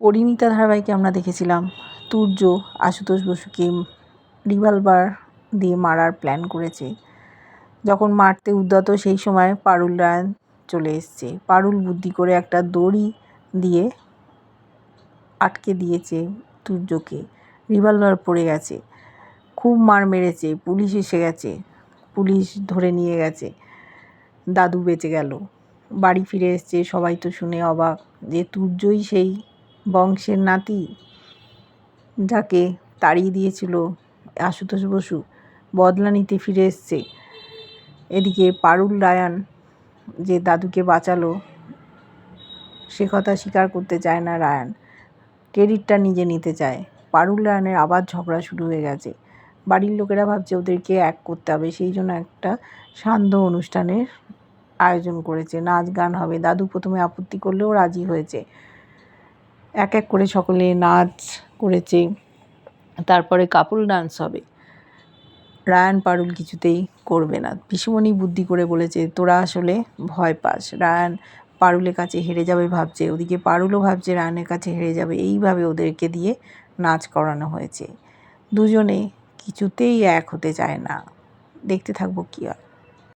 পরিণীতা ধারাবাহিকে আমরা দেখেছিলাম। তুর্য, আশুতোষ বসুকে রিভলভার দিয়ে মারার প্ল্যান করেছে। যখন মারতে উদ্যত সেই সময় পারুল রায়ন চলে এসছে। পারুল বুদ্ধি করে একটা দড়ি দিয়ে আটকে দিয়েছে তুর্যকে। রিভলভার পড়ে গেছে। খুব মার মেরেছে। পুলিশ এসে গেছে। পুলিশ ধরে নিয়ে গেছে। দাদু বেঁচে গেল। বাড়ি ফিরে এসছে। সবাই তো শুনে অবাক যে তুর্যই সেই বংশের নাতি যাকে তাড়িয়ে দিয়েছিল আশুতোষ বসু বদলা নিতে ফিরে এসছে। এদিকে পারুল রায়ান যে দাদুকে বাঁচালো, সে কথা স্বীকার করতে চায় না রায়ান। ক্রেডিটটা নিজে নিতে চায়। পারুল রায়ানের আবার ঝগড়া শুরু হয়ে গেছে। বাড়ির লোকেরা ভাবছে ওদেরকে এক করতে হবে। সেই জন্য একটা সান্ধ্য অনুষ্ঠানের আয়োজন করেছে। নাচ গান হবে। দাদু প্রথমে আপত্তি করলেও রাজি হয়েছে। এক এক করে সকলে নাচ করেছে। তারপরে কাপুল ডান্স হবে। রায়ান পারুল কিছুতেই করবে না। পিসুমণি বুদ্ধি করে বলেছে, তোরা আসলে ভয় পাস। রায়ান পারুলের কাছে হেরে যাবে ভাবছে। ওদিকে পারুলও ভাবছে রায়ানের কাছে হেরে যাবে। এইভাবে ওদেরকে দিয়ে নাচ করানো হয়েছে। দুজনে কিছুতেই এক হতে চায় না। দেখতে থাকব কী হয়।